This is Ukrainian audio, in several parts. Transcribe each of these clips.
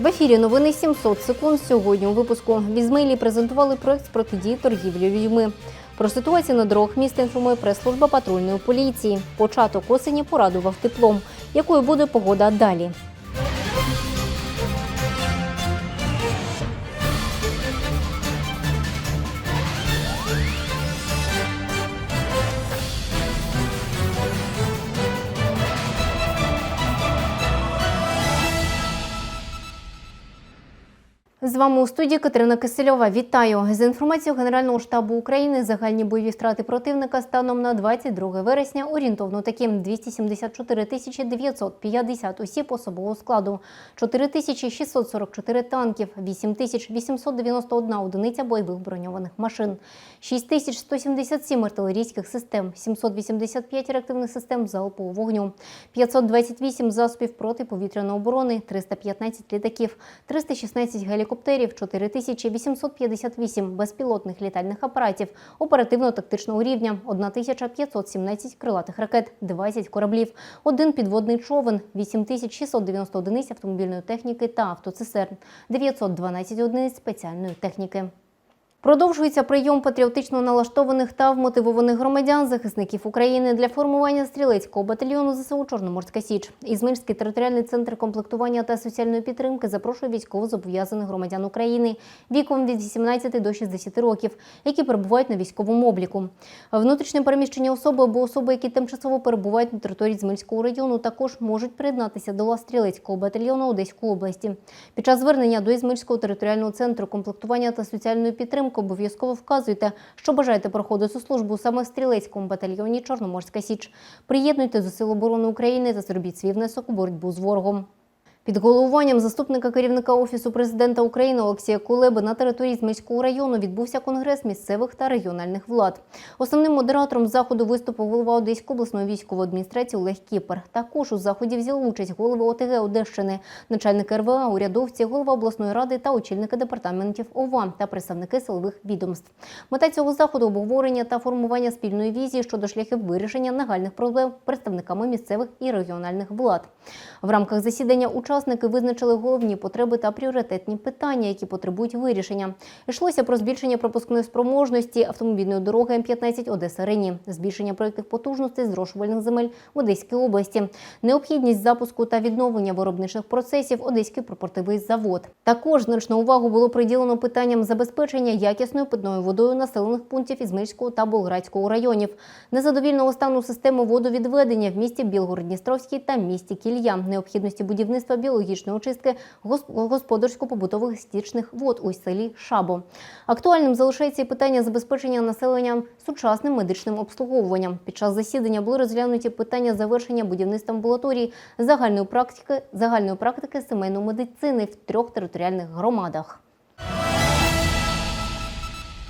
В ефірі новини 700 секунд. Сьогодні у випуску в Ізмаїлі презентували проект з протидії торгівлі людьми. Про ситуацію на дорогах міста інформує прес-служба патрульної поліції. Початок осені порадував теплом. Якою буде погода далі? З вами у студії Катерина Кисельова. Вітаю. З інформацією Генерального штабу України. Загальні бойові втрати противника станом на 22 вересня орієнтовно такі. 274 тисячі 950 осіб особового складу, 4 тисячі 644 танків, 8 тисяч 891 одиниця бойових броньованих машин, 6 тисяч 177 артилерійських систем, 785 реактивних систем залпового вогню, 528 засобів протиповітряної оборони, 315 літаків, 316 гелікоптерів, 4858 безпілотних літальних апаратів оперативно-тактичного рівня, 1517 крилатих ракет, 20 кораблів, один підводний човен, 8690 одиниць автомобільної техніки та автоцистерн, 912 одиниць спеціальної техніки. Продовжується прийом патріотично налаштованих та вмотивованих громадян, захисників України для формування стрілецького батальйону ЗСУ Чорноморська Січ. Ізмельський територіальний центр комплектування та соціальної підтримки запрошує військовозобов'язаних громадян України віком від 18 до 60 років, які перебувають на військовому обліку. Внутрішньо переміщені особи або особи, які тимчасово перебувають на території Змельського району, також можуть приєднатися до стрілецького батальйону Одеської області. Під час звернення до Ізмельського територіального центру комплектування та соціальної підтримки обов'язково вказуйте, що бажаєте проходити службу саме в стрілецькому батальйоні Чорноморська Січ. Приєднуйте до Сил оборони України та зробіть свій внесок у боротьбу з ворогом. Під головуванням заступника керівника офісу президента України Олексія Кулеби на території Зміського району відбувся конгрес місцевих та регіональних влад. Основним модератором заходу виступив голова Одеської обласної військової адміністрації Олег Кіпер. Також у заході взяли участь голови ОТГ Одещини, начальник РВА, урядовці, голова обласної ради та очільники департаментів ОВА та представники силових відомств. Мета цього заходу обговорення та формування спільної візії щодо шляхів вирішення нагальних проблем представниками місцевих і регіональних влад. В рамках засідання учасники визначили головні потреби та пріоритетні питання, які потребують вирішення. Йшлося про збільшення пропускної спроможності автомобільної дороги М15 Одеса Рені, збільшення проєктних потужностей зрошувальних земель в Одеській області, необхідність запуску та відновлення виробничих процесів Одеський пропортовий завод. Також значну увагу було приділено питанням забезпечення якісною питною водою населених пунктів Ізмельського та Болградського районів, незадовільного стану системи водовідведення в місті Білгород-Дністровський та місті Кілья, необхідності будівництва біологічної очистки гос- господарсько-побутових стічних вод у селі Шабо. Актуальним залишається і питання забезпечення населення сучасним медичним обслуговуванням. Під час засідання були розглянуті питання завершення будівництва амбулаторії загальної практики, загальної практики сімейної медицини в трьох територіальних громадах.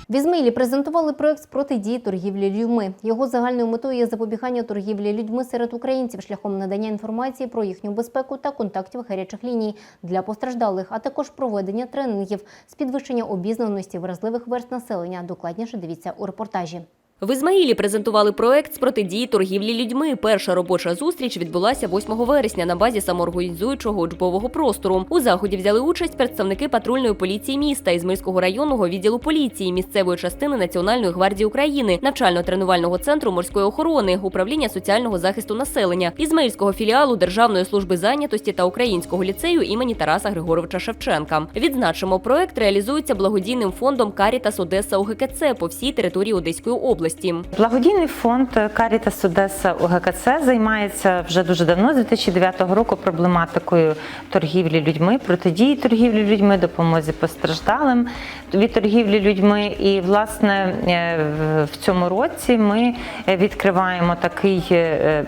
В Ізмаїлі презентували проект з протидії торгівлі людьми. Його загальною метою є запобігання торгівлі людьми серед українців шляхом надання інформації про їхню безпеку та контактів гарячих ліній для постраждалих, а також проведення тренінгів з підвищення обізнаності вразливих верст населення. Докладніше дивіться у репортажі. В Ізмаїлі презентували проект з протидії торгівлі людьми. Перша робоча зустріч відбулася 8 вересня на базі самоорганізуючого учбового простору. У заході взяли участь представники патрульної поліції міста, Ізмаїльського районного відділу поліції, місцевої частини Національної гвардії України, навчально-тренувального центру морської охорони, управління соціального захисту населення, Ізмаїльського філіалу Державної служби зайнятості та українського ліцею імені Тараса Григоровича Шевченка. Відзначимо, проект реалізується благодійним фондом Карітас Одеса УГКЦ по всій території Одеської області. Благодійний фонд Карітас Одеса УГКЦ займається вже дуже давно, з 2009 року, проблематикою торгівлі людьми, протидії торгівлі людьми, допомозі постраждалим від торгівлі людьми. І власне е, в- в цьому році ми відкриваємо такий. е,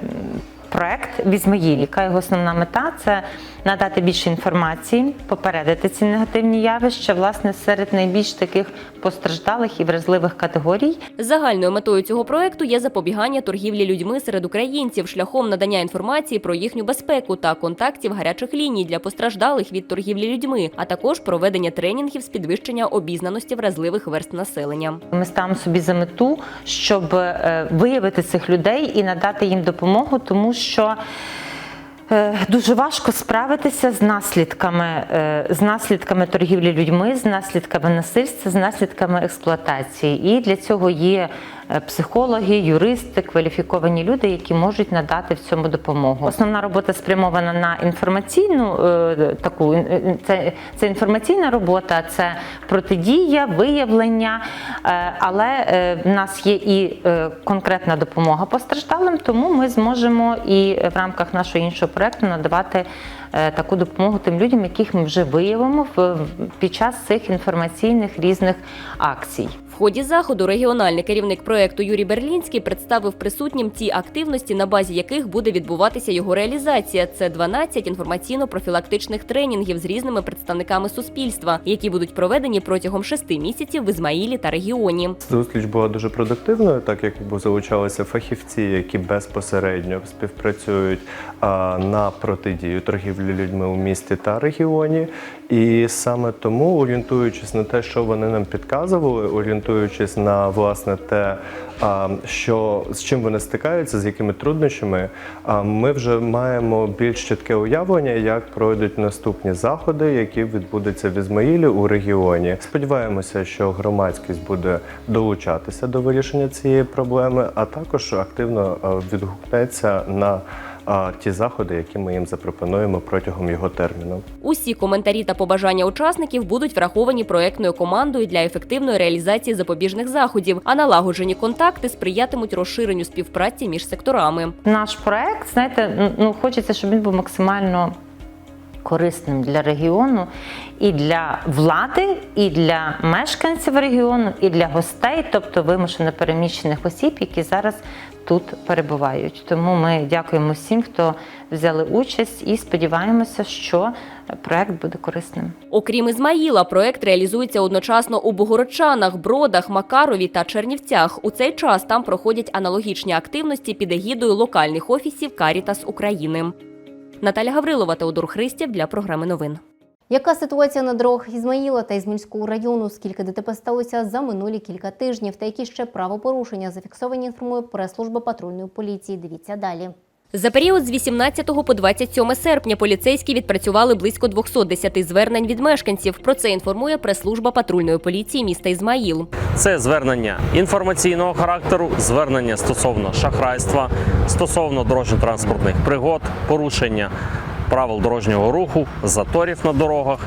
Проект в Ізмаїлі, яка його основна мета це надати більше інформації, попередити ці негативні явища, власне, серед найбільш таких постраждалих і вразливих категорій. Загальною метою цього проекту є запобігання торгівлі людьми серед українців шляхом надання інформації про їхню безпеку та контактів гарячих ліній для постраждалих від торгівлі людьми, а також проведення тренінгів з підвищення обізнаності вразливих верст населення. Ми ставимо собі за мету, щоб е, виявити цих людей і надати їм допомогу, тому що Дуже важко справитися з наслідками, е, з наслідками торгівлі людьми, з наслідками насильства, з наслідками експлуатації. І для цього є е, психологи, юристи, кваліфіковані люди, які можуть надати в цьому допомогу. Основна робота спрямована на інформаційну е, таку ін- це, це інформаційна робота, це протидія, виявлення. е, Але е, в нас є і е, конкретна допомога постраждалим, тому ми зможемо і в рамках нашого іншого проекту надавати е, таку допомогу тим людям, яких ми вже виявимо під час цих інформаційних різних акцій. В ході заходу регіональний керівник проекту Юрій Берлінський представив присутнім ті активності, на базі яких буде відбуватися його реалізація. Це 12 інформаційно-профілактичних тренінгів з різними представниками суспільства, які будуть проведені протягом шести місяців в Ізмаїлі та регіоні. Зустріч була дуже продуктивною, так як залучалися фахівці, які безпосередньо співпрацюють на протидію торгівлі людьми у місті та регіоні. І саме тому, орієнтуючись на те, що вони нам підказували, орієнтуючись на власне те, що з чим вони стикаються, з якими труднощами, ми вже маємо більш чітке уявлення, як пройдуть наступні заходи, які відбудуться в Ізмаїлі у регіоні. Сподіваємося, що громадськість буде долучатися до вирішення цієї проблеми, а також активно відгукнеться на ті заходи, які ми їм запропонуємо протягом його терміну. Усі коментарі та побажання учасників будуть враховані проектною командою для ефективної реалізації запобіжних заходів, а налагоджені контакти сприятимуть розширенню співпраці між секторами. Наш проект, знаєте, ну хочеться, щоб він був максимально корисним для регіону і для влади, і для мешканців регіону, і для гостей, тобто вимушено переміщених осіб, які зараз тут перебувають. Тому ми дякуємо всім, хто взяли участь, і сподіваємося, що проект буде корисним. Окрім Ізмаїла, проект реалізується одночасно у Богородчанах, Бродах, Макарові та Чернівцях. У цей час там проходять аналогічні активності під егідою локальних офісів Карітас України. Наталя Гаврилова, Теодор Христєв для програми новин. Яка ситуація на дорогах Ізмаїла та Ізмільського району? Скільки ДТП сталося за минулі кілька тижнів? Та які ще правопорушення зафіксовані інформує прес-служба патрульної поліції? Дивіться далі. За період з 18 по 27 серпня поліцейські відпрацювали близько 210 звернень від мешканців. Про це інформує прес-служба патрульної поліції міста Ізмаїл. Це звернення інформаційного характеру, звернення стосовно шахрайства, стосовно дорожньо-транспортних пригод, порушення правил дорожнього руху, заторів на дорогах,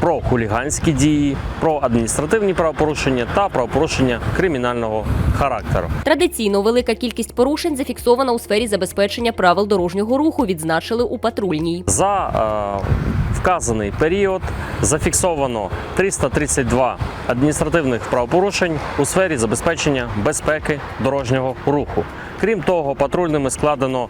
про хуліганські дії, про адміністративні правопорушення та правопорушення кримінального характеру. Традиційно велика кількість порушень зафіксована у сфері забезпечення правил дорожнього руху, відзначили у патрульній. За е, вказаний період зафіксовано 332 адміністративних правопорушень у сфері забезпечення безпеки дорожнього руху. Крім того, патрульними складено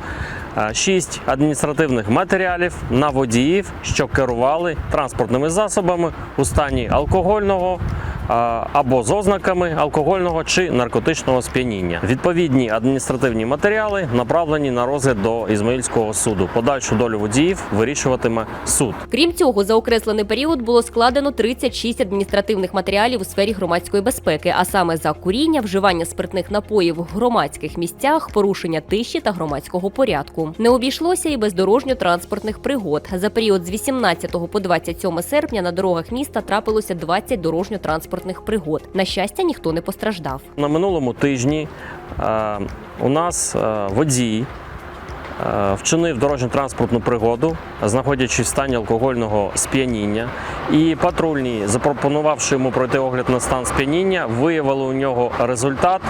6 адміністративних матеріалів на водіїв, що керували транспортними засобами у стані алкогольного або з ознаками алкогольного чи наркотичного сп'яніння. Відповідні адміністративні матеріали направлені на розгляд до Ізмаїльського суду. Подальшу долю водіїв вирішуватиме суд. Крім цього, за окреслений період було складено 36 адміністративних матеріалів у сфері громадської безпеки, а саме за куріння, вживання спиртних напоїв в громадських місцях, порушення тиші та громадського порядку. Не обійшлося і без дорожньо-транспортних пригод. За період з 18 по 27 серпня на дорогах міста трапилося 20 дорожньо-транспортних пригод. На щастя, ніхто не постраждав. На минулому тижні е, у нас е, водій е, вчинив дорожньо-транспортну пригоду, знаходячись в стані алкогольного сп'яніння. І патрульні, запропонувавши йому пройти огляд на стан сп'яніння, виявили у нього результат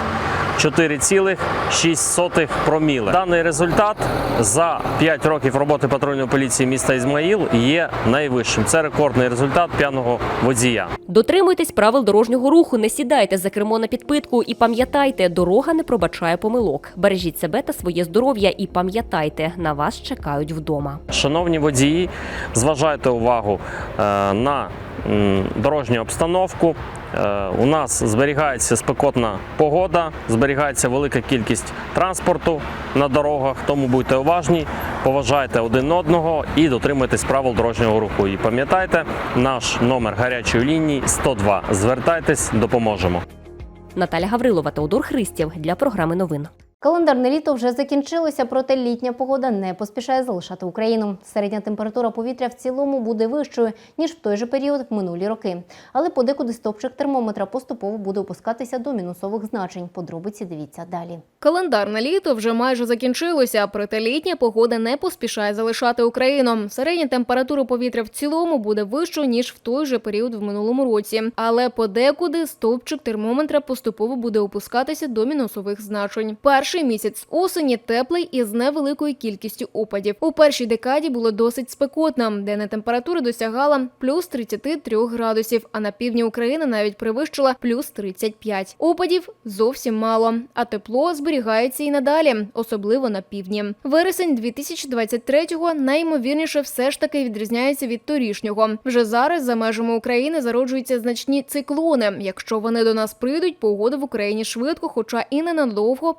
4,6 проміле. Даний результат за 5 років роботи патрульної поліції міста Ізмаїл є найвищим. Це рекордний результат п'яного водія. Дотримуйтесь правил дорожнього руху, не сідайте за кермо на підпитку і пам'ятайте, дорога не пробачає помилок. Бережіть себе та своє здоров'я і пам'ятайте, на вас чекають вдома. Шановні водії, зважайте увагу е, на дорожню обстановку. Е, У нас зберігається спекотна погода, зберігається велика кількість транспорту на дорогах, тому будьте уважні, поважайте один одного і дотримуйтесь правил дорожнього руху. І пам'ятайте, наш номер гарячої лінії 102. Звертайтесь, допоможемо. Наталя Гаврилова, Теодор Христєв для програми новин. Календарне літо вже закінчилося, проте літня погода не поспішає залишати Україну. Середня температура повітря в цілому буде вищою ніж в той же період в минулі роки. Але подекуди стопчик термометра поступово буде опускатися до мінусових значень. Подробиці дивіться далі. Календарне літо вже майже закінчилося, проте літня погода не поспішає залишати Україну. Середня температура повітря в цілому буде вищою, ніж в той же період в минулому році. Але подекуди стовпчик термометра поступово буде опускатися до мінусових значень. Перший місяць осені теплий із невеликою кількістю опадів. У першій декаді було досить спекотно, денна температура досягала плюс 33 градусів, а на півдні України навіть перевищила плюс 35. Опадів зовсім мало, а тепло зберігається і надалі, особливо на півдні. Вересень 2023-го найімовірніше все ж таки відрізняється від торішнього. Вже зараз за межами України зароджуються значні циклони. Якщо вони до нас прийдуть, погода в Україні швидко, хоча і ненадовго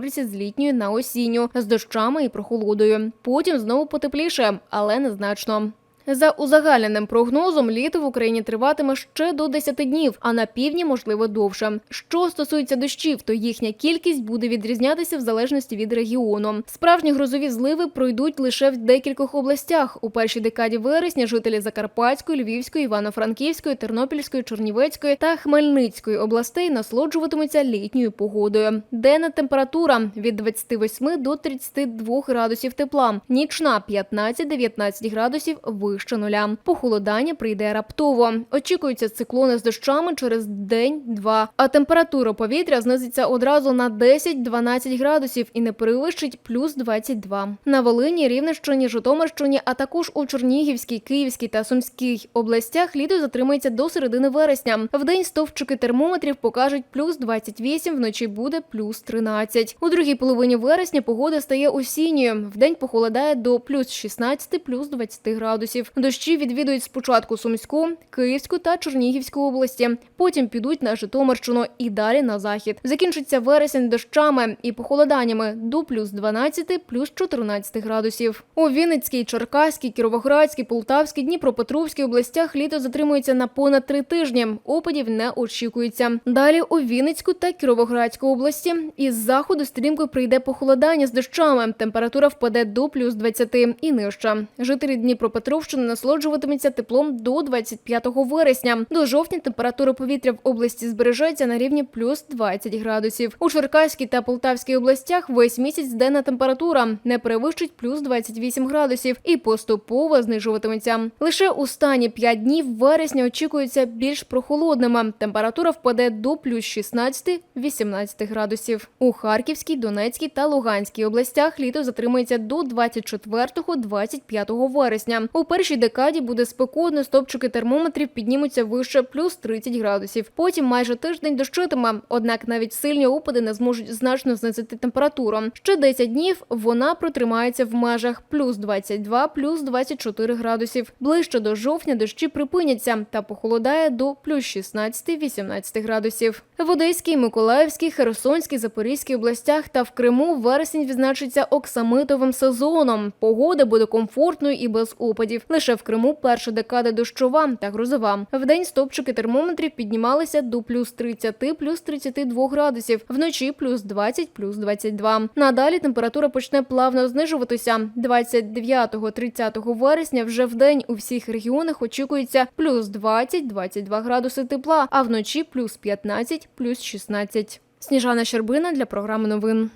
перетвориться з літньої на осінню з дощами і прохолодою. Потім знову потепліше, але незначно. За узагальненим прогнозом, літо в Україні триватиме ще до 10 днів, а на півдні можливо довше. Що стосується дощів, то їхня кількість буде відрізнятися в залежності від регіону. Справжні грозові зливи пройдуть лише в декількох областях. У першій декаді вересня жителі Закарпатської, Львівської, Івано-Франківської, Тернопільської, Чернівецької та Хмельницької областей насолоджуватимуться літньою погодою. Денна температура від 28 до 32 градусів тепла, нічна 15-19 градусів вище нуля. Похолодання прийде раптово. Очікуються циклони з дощами через день-два. А температура повітря знизиться одразу на 10-12 градусів і не перевищить плюс 22. На Волині, Рівненщині, Житомирщині, а також у Чернігівській, Київській та Сумській областях літо затримається до середини вересня. В день стовпчики термометрів покажуть плюс 28, вночі буде плюс 13. У другій половині вересня погода стає осінньою. В день похолодає до плюс 16, плюс 20 градусів. Дощі відвідують спочатку Сумську, Київську та Чернігівську області. Потім підуть на Житомирщину і далі на захід. Закінчиться вересень дощами і похолоданнями до плюс 12, плюс 14 градусів. У Вінницькій, Черкаській, Кіровоградській, Полтавській, Дніпропетровській областях літо затримується на понад три тижні. Опадів не очікується. Далі у Вінницьку та Кіровоградську області із заходу стрімко прийде похолодання з дощами. Температура впаде до плюс 20 і нижче. Жителі Дніпропетровщини насолоджуватимуться теплом до 25 вересня. До жовтня температура повітря в області збережеться на рівні плюс 20 градусів. У Черкаській та Полтавській областях весь місяць денна температура не перевищить плюс 28 градусів і поступово знижуватиметься. Лише у стані 5 днів вересня очікується більш прохолодними. Температура впаде до плюс 16-18 градусів. У Харківській, Донецькій та Луганській областях літо затримається до 24-25 вересня. У першій декаді буде спекотно, стопчики термометрів піднімуться вище плюс 30 градусів. Потім майже тиждень дощитиме, однак навіть сильні опади не зможуть значно знизити температуру. Ще 10 днів вона протримається в межах плюс 22, плюс 24 градусів. Ближче до жовтня дощі припиняться та похолодає до плюс 16-18 градусів. В Одеській, Миколаївській, Херсонській, Запорізькій областях та в Криму вересень відзначиться оксамитовим сезоном. Погода буде комфортною і без опадів. Лише в Криму перша декада дощова та грозова. Вдень стопчики термометрів піднімалися до плюс 30, плюс 32 градусів. Вночі плюс 20, плюс 22. Надалі температура почне плавно знижуватися. 29-30 вересня вже в день у всіх регіонах очікується плюс 20-22 градуси тепла, а вночі плюс 15, плюс 16. Сніжана Щербина для програми новин.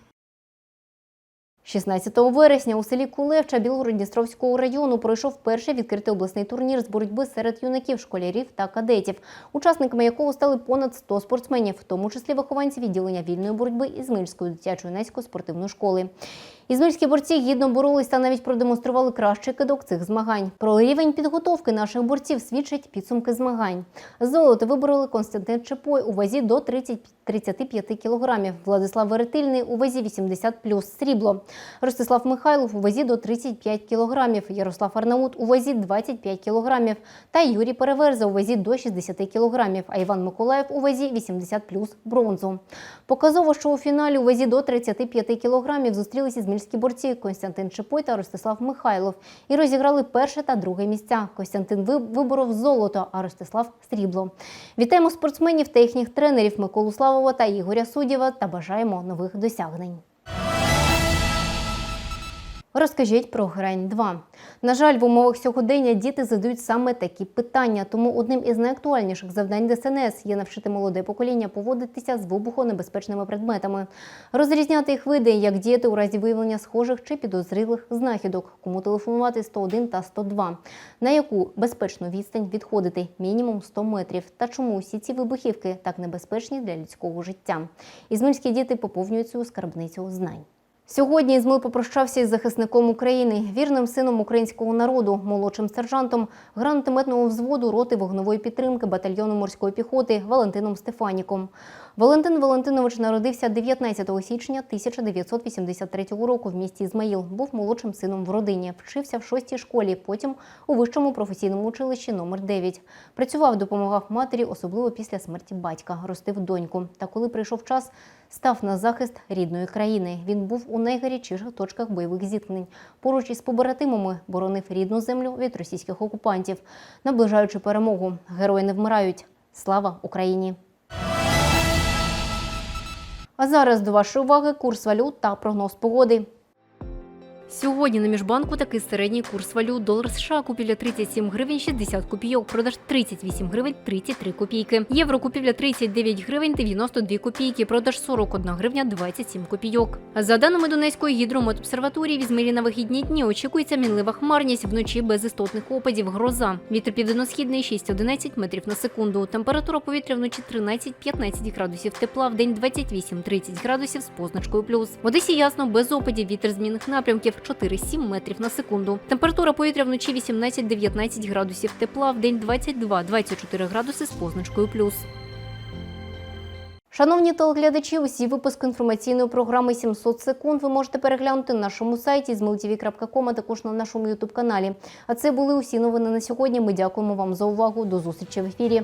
16 вересня у селі Кулевча Білгород-Дністровського району пройшов перший відкритий обласний турнір з боротьби серед юнаків, школярів та кадетів, учасниками якого стали понад 100 спортсменів, в тому числі вихованці відділення вільної боротьби із мильською дитячо-юнацької спортивної школи. Ізмельські борці гідно боролись та навіть продемонстрували кращий кидок цих змагань. Про рівень підготовки наших борців свідчать підсумки змагань. Золото вибороли Константин Чепой у вазі до 30 35 кілограмів, Владислав Веретильний у вазі 80 плюс срібло, Ростислав Михайлов у вазі до 35 кілограмів, Ярослав Арнаут у вазі 25 кілограмів та Юрій Переверза у вазі до 60 кілограмів, а Іван Миколаєв у вазі 80 плюс бронзу. Показово, що у фіналі у вазі до 35 кілограмів зустрілися змільські борці Константин Чепой та Ростислав Михайлов і розіграли перше та друге місця. Костянтин виборов золото, а Ростислав срібло. Вітаємо спортсменів та їхніх тренерів Миколу Славова та Ігоря Судєва та бажаємо нових досягнень. Розкажіть про грань 2 На жаль, в умовах сьогодення діти задають саме такі питання. Тому одним із найактуальніших завдань ДСНС є навчити молоде покоління поводитися з вибухонебезпечними предметами, розрізняти їх види, як діяти у разі виявлення схожих чи підозрілих знахідок, кому телефонувати 101 та 102, на яку безпечну відстань відходити мінімум 100 метрів, та чому усі ці вибухівки так небезпечні для людського життя. Ізмельські діти поповнюють цю скарбницю знань. Сьогодні Ізмил попрощався із захисником України, вірним сином українського народу, молодшим сержантом гранатометного взводу роти вогневої підтримки батальйону морської піхоти Валентином Стефаніком. Валентин Валентинович народився 19 січня 1983 року в місті Ізмаїл. Був молодшим сином в родині, вчився в шостій школі, потім у вищому професійному училищі номер 9 Працював, допомагав матері, особливо після смерті батька, ростив доньку. Та коли прийшов час, став на захист рідної країни. Він був у найгарячіших точках бойових зіткнень. Поруч із побратимами боронив рідну землю від російських окупантів, наближаючи перемогу. Герої не вмирають. Слава Україні! А зараз до вашої уваги курс валют та прогноз погоди. Сьогодні на міжбанку такий середній курс валют. Долар США купівля 37 гривень 60 копійок, продаж 38 гривень 33 копійки. Євро купівля 39 гривень 92 копійки, продаж 41 гривня 27 копійок. За даними Донецької гідрометобсерваторії, в Ізмирі на вихідні дні очікується мінлива хмарність, вночі без істотних опадів, гроза. Вітер південно-східний 6-11 метрів на секунду. Температура повітря вночі 13-15 градусів тепла, в день 28-30 градусів з позначкою плюс. В Одесі ясно, без опадів, вітер змінних напрямків 4-7 метрів на секунду. Температура повітря вночі 18-19 градусів тепла, в день 22-24 градуси з позначкою плюс. Шановні телеглядачі, усі випуски інформаційної програми 700 секунд ви можете переглянути на нашому сайті zmltv.com, а також на нашому ютуб каналі. А це були усі новини на сьогодні. Ми дякуємо вам за увагу. До зустрічі в ефірі.